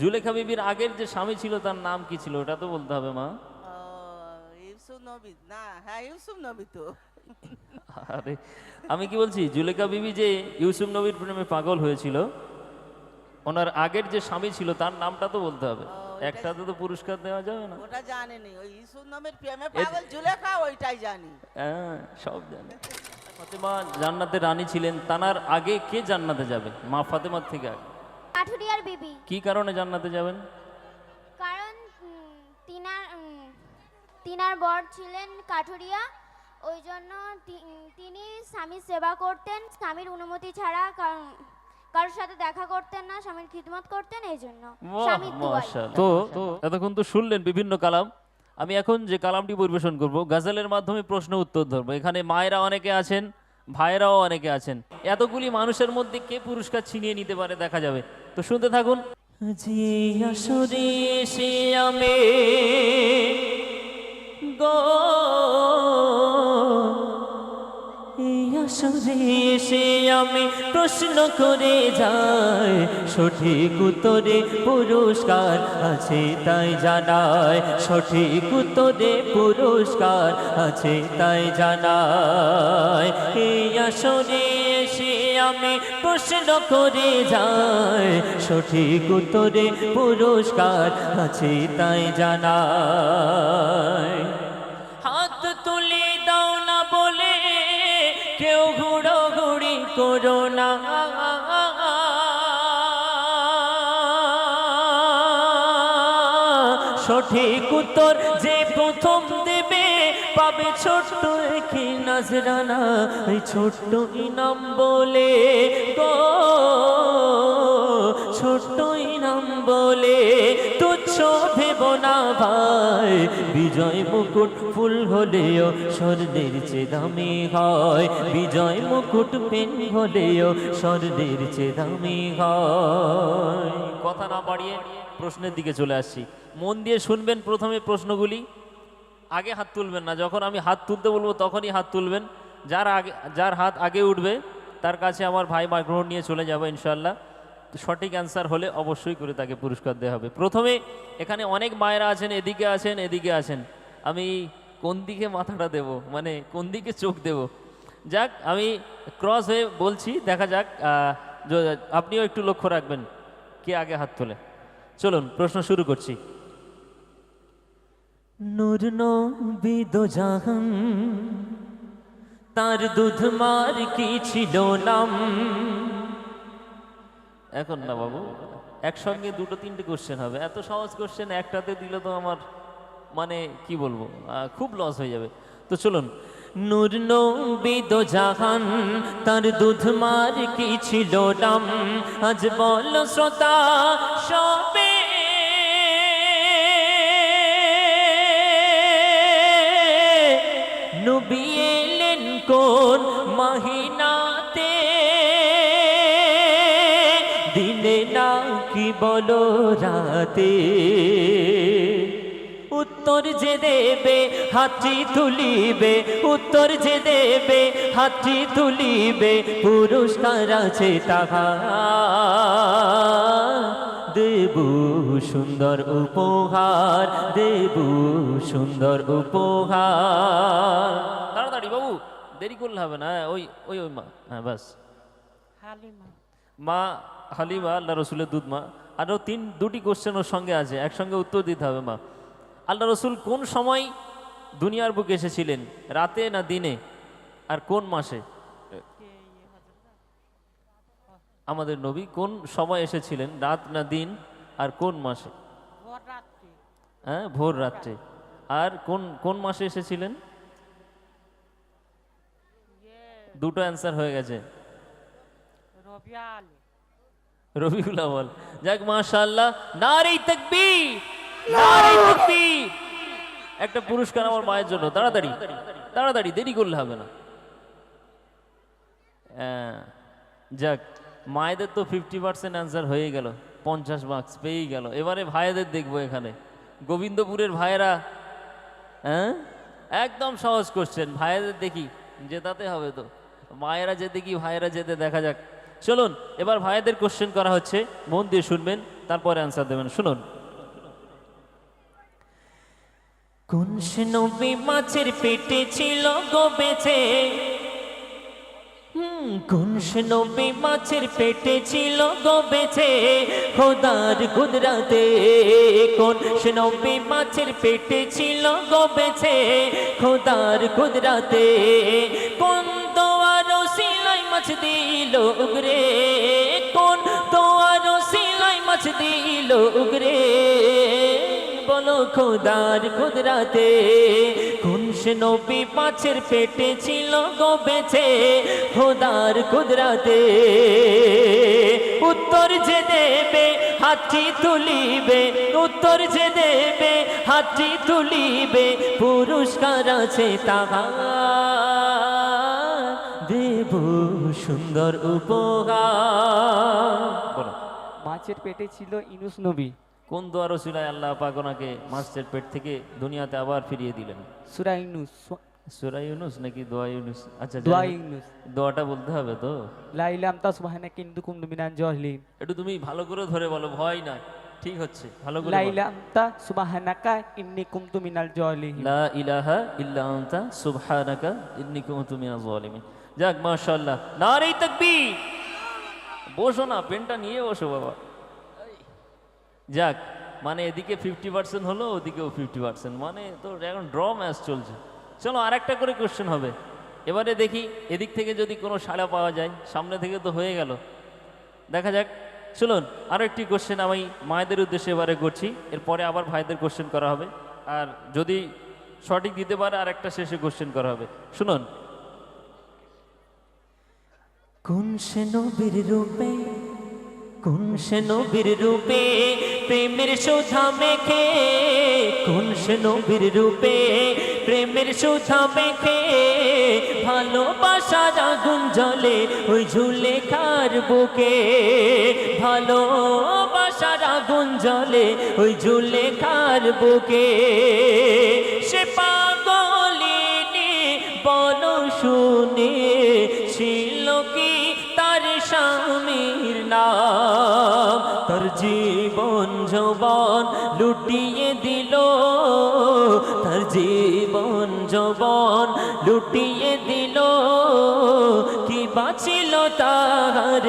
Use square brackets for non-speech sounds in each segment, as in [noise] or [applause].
জুলেখা বিবির আগের যে স্বামী ছিল তার নাম কি ছিল? ওটা তো বলতে হবে মা। হ্যাঁ [laughs] আরে আমি কি বলছি জুলেখা বিবি যে ইউসুফ নবীর প্রেমে পাগল হয়েছিল ওনার আগের যে স্বামী ছিল তার নামটা তো বলতে হবে। একটাতে তো পুরস্কার দেওয়া যাবে না। ওটা জানেনি। ওই ইউসুফ নবীর প্রেমে পাগল জুলেখা ওইটাই জানি। হ্যাঁ সব জানে। ফাতেমা জান্নাতের রানী ছিলেন তানার আগে কে জান্নাতে যাবে? মা ফাতেমার থেকে আগে। কাঠুরিয়ার বিবি। কি কারণে জান্নাতে যাবেন? কারণ তিনার তিনার বর ছিলেন কাঠুরিয়া ওই জন্য তিনি স্বামীর সেবা করতেন। স্বামীর অনুমতি ছাড়া কার- কারোর সাথে দেখা করতেন না স্বামীর খিদমত করতেন এই জন্য তো এতক্ষণ তো শুনলেন বিভিন্ন কালাম। আমি এখন যে কালামটি পরিবেশন করব গাজালের মাধ্যমে প্রশ্ন উত্তর ধরবো। এখানে মায়েরা অনেকে আছেন ভাইয়েরাও অনেকে আছেন। এতগুলি মানুষের মধ্যে কে পুরস্কার ছিনিয়ে নিতে পারে দেখা যাবে। তো শুনতে থাকুন। আমি এই আসরে এসে আমি প্রশ্ন করে যাই, সঠিক উত্তরে পুরস্কার আছে তাই জানায় সঠিক উত্তরে পুরস্কার আছে তাই জানায় এই আসরে এসে আমি প্রশ্ন করে যাই, সঠিক উত্তরে পুরস্কার আছে তাই জানায় করো না। সঠিক উত্তর যে প্রথম দেবে পাবে ছোট্ট একই নজরানা। এই ছোট্ট ইনাম বলে গো। ছোট্ট ইনাম বলে, তুচ্ছ ভেব না ভাই, বিজয় মুকুট ফুল হলেও স্বর্ণের চেয়ে দামি হয়, বিজয় মুকুট পেন হলেও স্বর্ণের চেয়ে দামি হয়। কথা না বাড়িয়ে প্রশ্নের দিকে চলে আসছি। মন দিয়ে শুনবেন প্রথমে প্রশ্নগুলি। আগে হাত তুলবেন না, যখন আমি হাত তুলতে বলব তখনই হাত তুলবেন। যার আগে যার হাত আগে উঠবে, তার কাছে আমার ভাই মাইক্রোফোন নিয়ে চলে যাব ইনশাল্লাহ সঠিক অ্যান্সার হলে অবশ্যই করে তাকে পুরস্কার দেওয়া হবে। প্রথমে এখানে অনেক মায়েরা আছেন, এদিকে আছেন এদিকে আছেন। আমি কোন দিকে মাথাটা দেব? মানে কোন দিকে চোখ দেব? যাক, আমি ক্রস হয়ে বলছি, দেখা যাক আপনিও একটু লক্ষ্য রাখবেন, কে আগে হাত তোলে। চলুন, প্রশ্ন শুরু করছি। তার দুধ মার কি ছিল নাম? এখন না বাবু, একসঙ্গে দুটো তিনটে কোশ্চেন হবে। এত সহজ কোশ্চেন একটাতে দিলে তো আমার মানে কি বলব খুব লস হয়ে যাবে। তো চলুন। নূর নবী জাহান, তার দুধ মার কি ছিল নাম আজ বল শ্রোতা, সবে নবী এলেন কোন মাহিনাতে রাতে। উত্তর যে দেবে হাতটি তুলিবে। উত্তর যে দেবে হাতটি তুলিবে। পুরস্কার আছে তাহা। দেব সুন্দর উপহার দেব সুন্দর উপহার। তাড়াতাড়ি বাবু দেরি করলে হবে না ওই ওই ওই মা হ্যাঁ বাস। হালিমা। মা হালিমা আল্লাহ রসুলের দুধ মা। আরও তিন, দুটি কোশ্চেন ওর সঙ্গে আছে, একসঙ্গে উত্তর দিতে হবে, মা। আল্লাহ রসুল কোন সময় দুনিয়ার বুকে এসেছিলেন? রাতে না দিনে? আর কোন মাসে? আমাদের নবী কোন সময় এসেছিলেন? রাত না দিন? আর কোন মাসে? হ্যাঁ ভোর রাত্রে। আর কোন কোন মাসে এসেছিলেন? দুটো অ্যান্সার হয়ে গেছে। রবিউল আওয়াল যাক মাশাআল্লাহ নারী তাকবীর নারী তাকবীর। একটা পুরস্কার আমার মায়ের জন্য তাড়াতাড়ি তাড়াতাড়ি দেরি করলে হবে না। হ্যাঁ, যাক মায়েদের তো ফিফটি পার্সেন্ট অ্যান্সার হয়ে গেল পঞ্চাশ মার্কস পেয়েই গেল। এবারে ভাইদের দেখব এখানে। গোবিন্দপুরের ভাইয়েরা হ্যাঁ? একদম সহজ করছেন ভাইয়েদের দেখি জেতাতে হবে তো। মায়েরা যেতে কি ভাইয়েরা যেতে দেখা যাক। চলুন, এবার ভাইয়েদের কোশ্চেন করা হচ্ছে, মন দিয়ে শুনবেন, তারপরে অ্যান্সার দেবেন। শুনুন। কোন নবী মাছের পেটে ছিল গো বেঁচে? কোন নবী মাছের পেটে ছিল গো বেঁচে? খোদার কুদরাতে কোন নবী মাছের পেটে ছিল গো বেঁচে? খোদার কুদরাতে কোন মাছ দিল উগরে, কোন দোয়ারো সিলাই মাছ দিল উগরে? বলো খোদার কুদরাতে, কোন সে নবী মাছের পেটে ছিল গো বেছে খোদার কুদরাতে, উত্তর যে দেবে, হাতটি তুলিবে, উত্তর যে দেবে, হাতটি তুলিবে, পুরস্কার আছে তাহার দেব। সুন্দর উপহার। মাছের পেটে ছিল ইনুস নবী। কোন দোয়ার ওসিলায় আল্লাহ পাক ওনাকে মাছের পেট থেকে দুনিয়াতে আবার ফিরিয়ে দিলেন? সুরা ইনুস সুরা ইউনুস নাকি দোয়া ইউনুস? আচ্ছা দোয়া ইউনুস। দোয়াটা বলতে হবে তো? লাইলাম তা সুবহানা কিন্তু কুম মিনান জহলিন। একটু তুমি ভালো করে ধরে বলো ভয় না ঠিক হচ্ছে ভালো করে বলো। লাইলাম তা সুবহানাকা ইন্নি কুমতু মিনাল লা ইলাহা ইল্লা আনতা সুবহানাকা ইন্নী কুনতু মিনাজ জালিমিন যাক, মাশাআল্লাহ। নারে তাকবীর। বসো না, পেনটা নিয়ে বসো, বাবা। যাক মানে এদিকে ফিফটি পার্সেন্ট হলো, ওদিকেও ফিফটি পার্সেন্ট মানে তো এখন ড্র ম্যাচ চলছে। চলো আর একটা করে কোশ্চেন হবে। এবারে দেখি, এদিক থেকে যদি কোনো সাড়া পাওয়া যায়, সামনে থেকে তো হয়ে গেল। দেখা যাক। শুনুন আরও একটি কোশ্চেন আমি মায়েদের উদ্দেশ্যে এবারে করছি। এরপরে আবার ভাইদের কোশ্চেন করা হবে। আর যদি সঠিক দিতে পারে আর একটা শেষে কোশ্চেন করা হবে। শুনুন কোন সে নবীর রূপে, কোন সে নবীর রূপে প্রেমের সুধা মেখে? কোন সে নবীর রূপে প্রেমের সুধা মেখে? ভালোবাসার আগুন জলে ওই ঝুলে খার বুকে? ভালোবাসার আগুন জলে ওই ঝুলে খার বুকে? সে পাগলিনী বল শুনে লুটিয়ে দিল তার জীবন যৌবন। লুটিয়ে দিল, কি বাঁচিল তার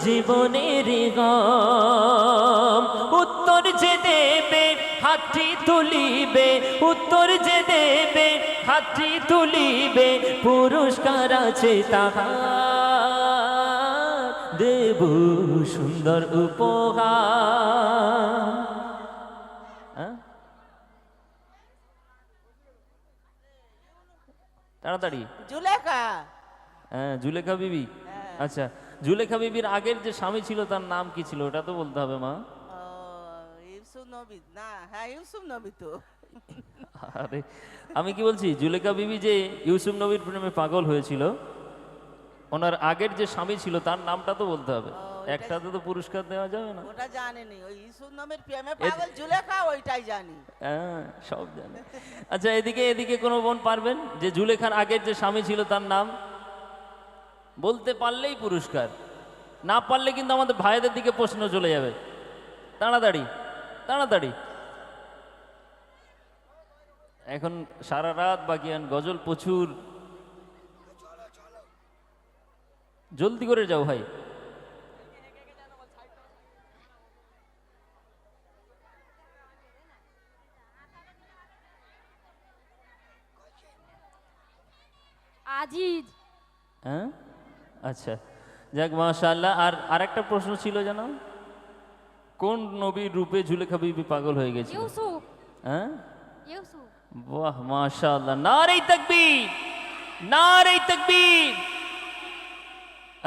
জীবনের গাম? উত্তর যে দেবে, হাতটি তুলিবে। উত্তর যে দেবে, হাতটি তুলিবে। পুরস্কার আছে তাহার। দেব সুন্দর উপহার হ্যাঁ? তাড়াতাড়ি। জুলেখা। হ্যাঁ জুলেখা বিবি? আচ্ছা জুলেখা বিবির আগের যে স্বামী ছিল তার নাম কি ছিল? ওটা তো বলতে হবে মা। হ্যাঁ আরে আমি কি বলছি জুলেখা বিবি যে ইউসুফ নবীর প্রেমে পাগল হয়েছিল ওনার আগের যে স্বামী ছিল তার নামটা তো বলতে হবে। একটাতে তো পুরস্কার দেওয়া যাবে না। ওটা জানেনি ওই ইউসুফ নামের প্রেমে পাগল জুলেখা ওইটাই জানি। হ্যাঁ সব জানে। আচ্ছা এদিকে এদিকে কোনো বোন পারবেন? যে জুলেখার আগের যে স্বামী ছিল তার নাম? বলতে পারলেই পুরস্কার। না পারলে কিন্তু আমাদের ভাইদের দিকে প্রশ্ন চলে যাবে। তাড়াতাড়ি তাড়াতাড়ি। এখন সারা রাত বাকি গজল প্রচুর। জলদি করে যাও ভাই। আজিজ হ্যাঁ? আচ্ছা যাক মাশাআল্লাহ। আর আরেকটা প্রশ্ন ছিল জানো কোন নবীর রূপে জুলেখা বিবি পাগল হয়ে গেছিল? ইউসুফ। হ্যাঁ? ইউসুফ। বাহ মাশাআল্লাহ। নারে তাকবীর! নারে তাকবীর!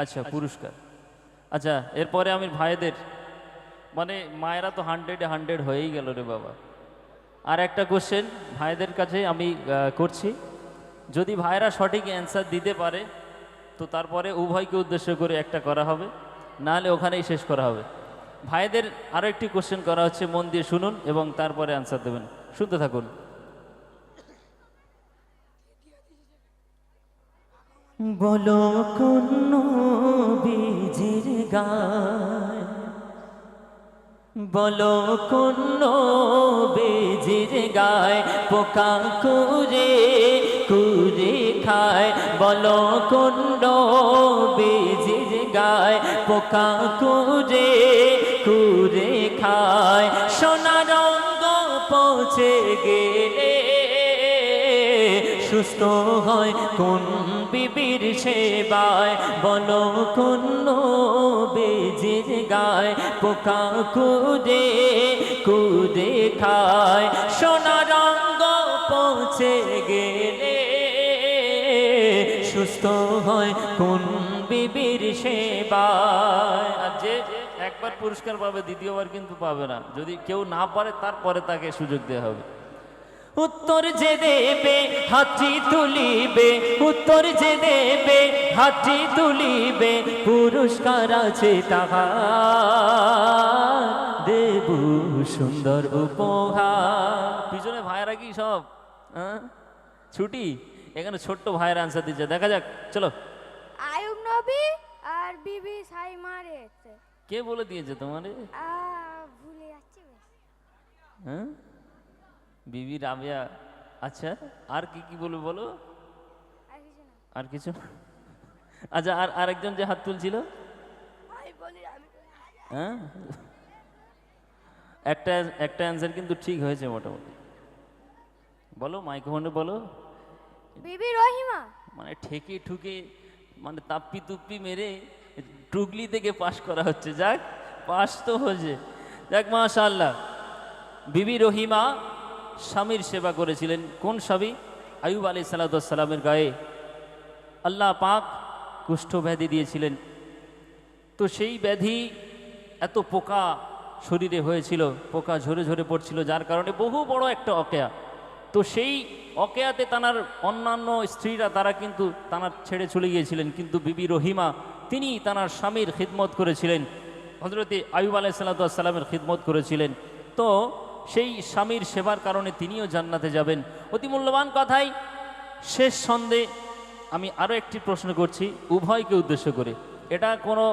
আচ্ছা পুরস্কার। আচ্ছা এরপরে আমি ভাইদের মানে মায়েরা তো হান্ড্রেডে হান্ড্রেড হয়েই গেল রে বাবা। আর একটা কোশ্চেন ভাইদের কাছে আমি করছি। যদি ভাইরা সঠিক অ্যান্সার দিতে পারে, তো তারপরে উভয়কে উদ্দেশ্য করে একটা করা হবে, নাহলে ওখানেই শেষ করা হবে। ভাইদের আরও একটি কোশ্চেন করা হচ্ছে, মন দিয়ে শুনুন এবং তারপরে অ্যান্সার দেবেন। শুনতে থাকুন। বলো কোন গায় বলো কোন বেজির গায় পোকা কুরে কুরে খায় বলো কোন বেজির গায়, পোকা কুরে কুরে খায়। সোনা রঙ্গ পৌঁছে গেলে সুস্থ হয় কোন বিবির সেবায়। বলো কোন বেজের গায়, পোকা কুদে কুদে খায়। সোনা রঙ্গ পৌঁছে গেলে হয় কোন বিবির সেবায়। আর যে একবার পুরস্কার পাবে দ্বিতীয়বার কিন্তু পাবে না। যদি কেউ না পারে তারপরে তাকে সুযোগ দেওয়া হবে। উত্তর যে দেবে হাতি তুলিবে। উত্তর যে দেবে হাতি তুলিবে। পুরস্কার আছে তাহার। দেব সুন্দর উপহার। পিছনে ভাইরা কি সব? হ্যাঁ? ছুটি? এখানে ছোট্ট ভাইয়ের আনসার দিচ্ছে। দেখা যাক চলো। আয়ুব আর বিবি সাই মারে কে বলে দিয়েছে তোমার? ভুলে যাচ্ছি হ্যাঁ? বিবি রাবিয়া আচ্ছা আর কি কি বলবে বলো? আর কিছু না? আচ্ছা আর আরেকজন যে হাত তুলছিল? হ্যাঁ? একটা একটা অ্যান্সার কিন্তু ঠিক হয়েছে মোটামুটি। বলো মাইক্রোফোনে বলো। বিবি রহিমা। মানে ঠেকে ঠুকে মানে তাপ্পি তুপ্পি মেরে টুকলি থেকে পাশ করা হচ্ছে। যাক, পাশ তো হয়েছে। যাক মাশাল্লাহ বিবি রহিমা স্বামীর সেবা করেছিলেন। কোন স্বামী? আয়ুব আলী সালাতামের গায়ে। আল্লাহ পাক কুষ্ঠ ব্যাধি দিয়েছিলেন। তো সেই ব্যাধি এত পোকা শরীরে হয়েছিল, পোকা ঝরে ঝরে পড়ছিল, যার কারণে বহু বড় একটা অকেয়া। তো সেই অকেয়াতে তানার অন্যান্য স্ত্রীরা, তারা কিন্তু তানার ছেড়ে চলে গিয়েছিলেন। কিন্তু বিবি রহিমা, তিনি তানার স্বামীর খিদমত করেছিলেন। হজরতে আয়ুব আলাহ সাল্লামের খিদমত করেছিলেন। তো সেই স্বামীর সেবার কারণে তিনিও জান্নাতে যাবেন। অতি মূল্যবান কথাই। শেষ সন্ধে আমি আরও একটি প্রশ্ন করছি, উভয়কে উদ্দেশ্য করে। এটা কোনো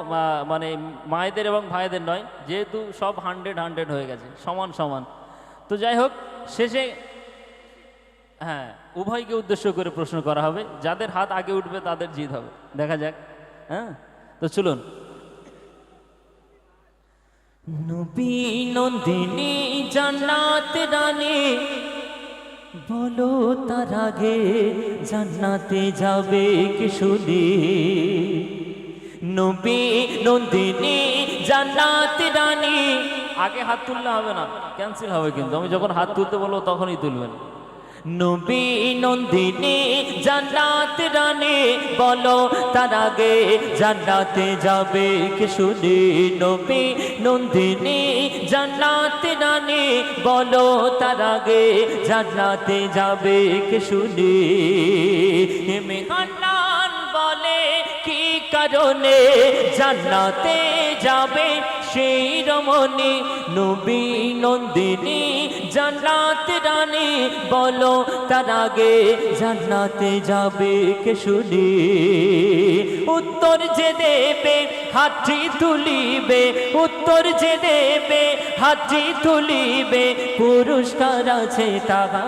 মানে মায়েদের এবং ভাইদের নয়, যেহেতু সব হান্ড্রেড হান্ড্রেড হয়ে গেছে, সমান সমান। তো যাই হোক, শেষে হ্যাঁ উভয়কে উদ্দেশ্য করে প্রশ্ন করা হবে। যাদের হাত আগে উঠবে, তাদের জিত হবে। দেখা যাক হ্যাঁ? তো চলুন। নবী নন্দিনী, জান্নাত রানী, বলো তার আগে জান্নাতে যাবে কি শুনি নবী নন্দিনী, জান্নাত রানী। আগে হাত তুললে হবে না ক্যান্সেল হবে কিন্তু। আমি যখন হাত তুলতে বলব, তখনই তুলবেন। নবী নন্দিনী, জান্নাত রানী, বলো তার আগে জান্নাতে যাবে কে শুনি? নবী নন্দিনী, জান্নাত রানী, বলো তার আগে জান্নাতে যাবে কে শুনি? কি কারণে জান্নাতে যাবে সেই রমণী নবী নন্দিনী। জান্নাত রানী বলো, তার আগে জান্নাতে যাবে কে শুনি? উত্তর যে দেবে, হাতটি তুলিবে। উত্তর যে দেবে, হাতটি তুলিবে। পুরস্কার আছে তাহার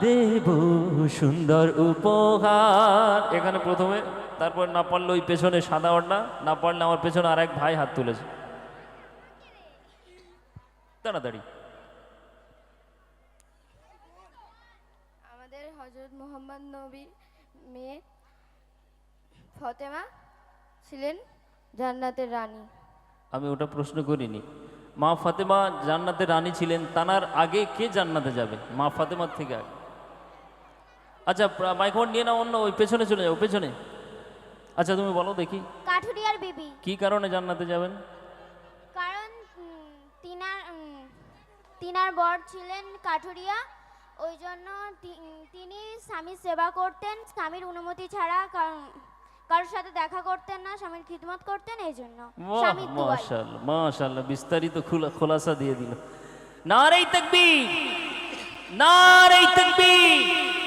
দেব। সুন্দর উপহার। এখানে প্রথমে তারপর না পারলে ওই পেছনে সাদা ওড়না না পারলে আমার পেছনে আর এক ভাই হাত তুলেছে। তাড়াতাড়ি। আমাদের হজরত মোহাম্মদ নবীর মেয়ে ফতেমা ছিলেন জান্নাতের রানী। আমি ওটা প্রশ্ন করিনি। মা ফাতেমা জান্নাতের রানী ছিলেন তানার আগে কে জান্নাতে যাবে? মা ফাতেমার থেকে আগে। আচ্ছা মাইক্রোফোন নিয়ে নাও অন্য ওই পেছনে চলে যাও পেছনে। আচ্ছা তুমি বলো দেখি। কাঠুরিয়ার বিবি। কি কারণে জান্নাতে যাবেন? কারণ তিনার তিনার বর ছিলেন কাঠুরিয়া। ওই জন্য তিনি স্বামীর সেবা করতেন। স্বামীর অনুমতি ছাড়া কার- কারোর সাথে দেখা করতেন না স্বামীর খিদমত করতেন এই জন্য দুয়ায়। মাশাল্লাহ বিস্তারিত খুলা- খোলাসা দিয়ে দিল। নারে তকবীর! নারে তকবীর!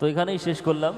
তো এখানেই শেষ করলাম।